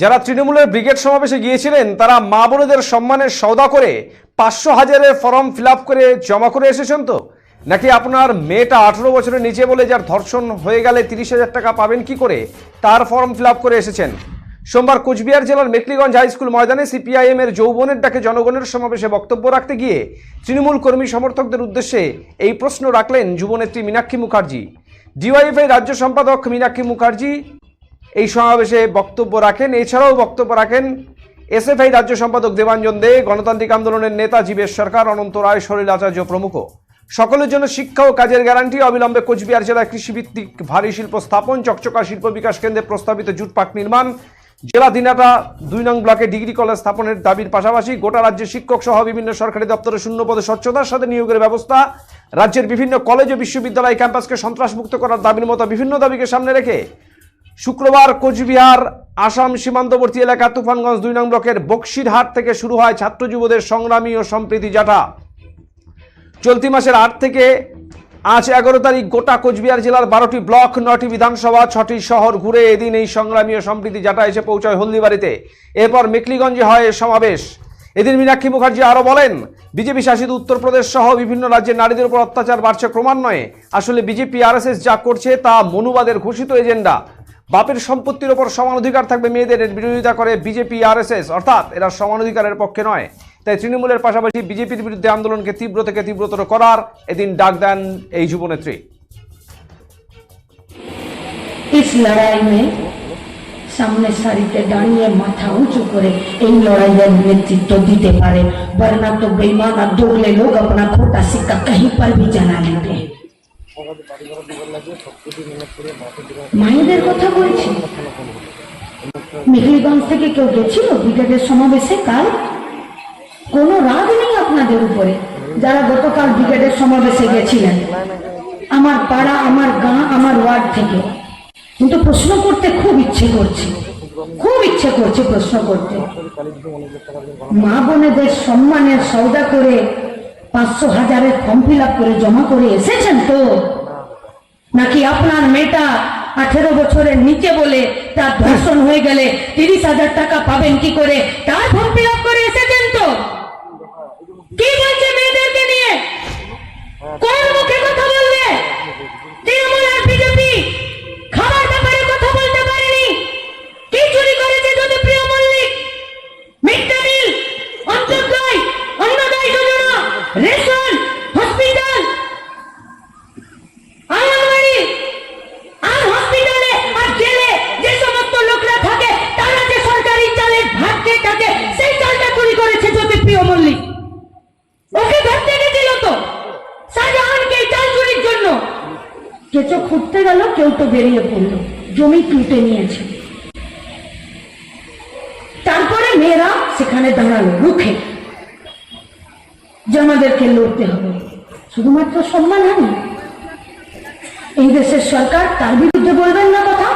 যারা তৃণমূলের ব্রিগেড সমাবেশে গিয়েছিলেন, তারা মা বোনেদের সম্মানের সওদা করে পাঁচশো হাজারের ফর্ম ফিল করে জমা করে এসেছেন তো? নাকি আপনার মেয়েটা আঠেরো বছরের নিচে বলে যার ধর্ষণ হয়ে গেলে তিরিশ হাজার টাকা পাবেন কি করে? তার ফর্ম ফিল করে এসেছেন। সোমবার কোচবিহার জেলার মেকলিগঞ্জ হাই স্কুল ময়দানে সিপিআইএম এর যৌবনের ডাকে জনগণের সমাবেশে বক্তব্য রাখতে গিয়ে তৃণমূল কর্মী সমর্থকদের উদ্দেশ্যে এই প্রশ্ন রাখলেন যুবনেত্রী মীনাক্ষী মুখার্জি। ডিওয়াইএফআই রাজ্য সম্পাদক মীনাক্ষী মুখার্জি এই সমাবেশে বক্তব্য রাখেন। এছাড়াও বক্তব্য রাখেন এসএফআই রাজ্য সম্পাদক দেবাঞ্জন দে, গণতান্ত্রিক আন্দোলনের নেতা জীবেশ সরকার, অনন্ত রায় সলিল আচার্য প্রমুখ। সকলের জন্য শিক্ষা ও কাজের গ্যারান্টি অবিলম্বে কোচবিহার জেলায় কৃষিভিত্তিক ভারী শিল্প স্থাপন, চকচকা শিল্প বিকাশ কেন্দ্রে প্রস্তাবিত জুট পার্ক নির্মাণ। জেলা দিনাটা দুই নং ব্লকে ডিগ্রি কলেজ স্থাপনের দাবির পাশাপাশি গোটা রাজ্যে শিক্ষক সহ বিভিন্ন সরকারি দপ্তরে শূন্য পদে স্বচ্ছতার সাথে নিয়োগের ব্যবস্থা। রাজ্যের বিভিন্ন কলেজ ও বিশ্ববিদ্যালয় ক্যাম্পাসকে সন্ত্রাসমুক্ত করার দাবির মতো বিভিন্ন দাবিকে সামনে রেখে শুক্রবার কোচবিহার, আসাম সীমান্তবর্তী এলাকা তুফানগঞ্জ দুই নং ব্লকের বক্সিরহাট থেকে শুরু হয় ছাত্র যুবদের সংগ্রামী ও সম্প্রীতি জাটা। চলতি মাসের আট থেকে আজ এগারো তারিখ গোটা কোচবিহার জেলার বারোটি ব্লক নটি বিধানসভা, ছটি শহর ঘুরে এদিন এই সংগ্রামী ও সম্প্রীতি জাটা এসে পৌঁছায় হলদিবাড়িতে। এরপর মেকলিগঞ্জে হয় সমাবেশ। এদিন মীনাক্ষী মুখার্জি আরও বলেন, বিজেপি শাসিত উত্তরপ্রদেশ সহ বিভিন্ন রাজ্যের নারীদের উপর অত্যাচার বাড়ছে ক্রমান্বয়ে। আসলে বিজেপি, আরএসএস যা করছে তা মনুবাদের ঘোষিত এজেন্ডা। বাপের সম্পত্তির ওপর সমান অধিকার থাকবে মেয়েদের এর বিরোধিতা করে বিজেপি আরএসএস অর্থাৎ এরা সমান অধিকারের পক্ষে নয় তাই তৃণমূলের পাশাপাশি বিজেপির বিরুদ্ধে আন্দোলনকে তীব্র থেকে তীব্রতর করার এদিন ডাক দেন এই যুবনেত্রী इस लड़ाई में সামনে সারিতে দাঁড়িয়ে মাথা উঁচু করে এই লড়াইয়ের নেতৃত্ব দিতে পারে वरना तो बेईमान और दोगले लोग अपना खोटा सिक्का कहीं पर भी जला लेते हैं মায়েদের কথা বলছি। মেহেরগঞ্জ থেকে কেউ গেছিল? সমাবেশে কাল? কোনো রাগ নেই আপনাদের উপরে, যারা গতকাল ব্রিগেডের সমাবেশে গেছিলেন। আমার পাড়া, আমার গাঁ, আমার ওয়ার্ড থেকে। কিন্তু প্রশ্ন করতে খুব ইচ্ছে করছে। খুব ইচ্ছে করছে প্রশ্ন করতে। মা বোনেদের সম্মানের সৌদা করে পাঁচশো হাজারের ফর্ম ফিল করে জমা করে এসেছেন তো? নাকি আপনার মেয়েটা আঠেরো বছরের নিচে বলে তার ধর্ষণ হয়ে গেলে তিরিশ হাজার টাকা পাবেন কি করে? তার ফর্ম ফিল করে এসেছেন তো? কি বলছে মেয়েদেরকে নিয়ে? কোন মুখে কথা বললে তৃণমূল আর বিজেপি খাবার ব্যাপারে কথা বলতে পারেনি কি চুরি করেছে যদি প্রিয় মল্লিক মিড ডে মিল অন্তর্দয় অন্নদয় যোজনা রেশন হসপিটাল আঙ্গনবাড়ি আর হসপিটালে আর জেলে যে সমস্ত লোকরা থাকে তারা যে সরকারি চালের ভাত খেয়ে থাকে সেই চালটা চুরি করেছে জ্যোতিপ্রিয় মল্লিক ওকে ধরতে গেছিল তো শাহজাহানকে এই চাল চুরির জন্য কেঁচো খুঁড়তে গেল, কেউ তো বেরিয়ে পড়ল। জমি তুলতে নিয়েছে। তারপরে মেয়েরা সেখানে দাঁড়াল রুখে। যে আমাদেরকে লড়তে হবে। শুধুমাত্র সম্মান হানি এই দেশের সরকার তার বিরুদ্ধে বলবেন না কথা?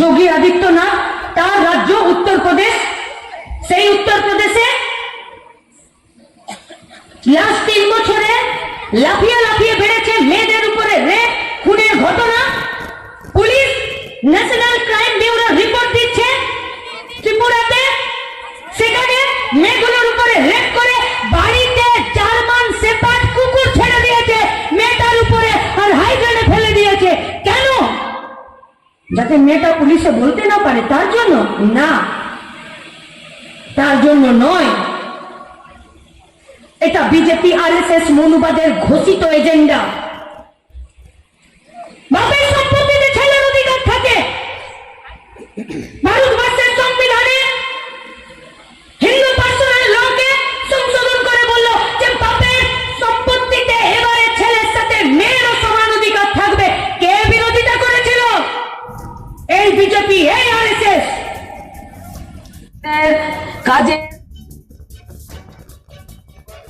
যোগী আদিত্যনাথ, তার রাজ্য উত্তরপ্রদেশ, সেই উত্তরপ্রদেশে লাস্ট তিন বছরে লাফিয়ে লাফিয়ে বেড়েছে মেয়েদের উপরে রেপ খুনের ঘটনা police National Crime Bureau report দিচ্ছে ত্রিপুরাতে। সেখানে মেয়েগুলোর উপরে রেপ করে, বাড়িতে জার্মান সেপার্ট কুকুর ছেড়ে দিয়েছে, মেয়েটার উপরে আর হাইড্রেনে ফেলে দিয়েছে। কেন? যাতে মেয়েটা পুলিশে বলতে না পারে, তার জন্য? না। তার জন্য নয়। এটা বিজেপি আরএসএস মনুবাদের ঘোষিত এজেন্ডা। I Kajal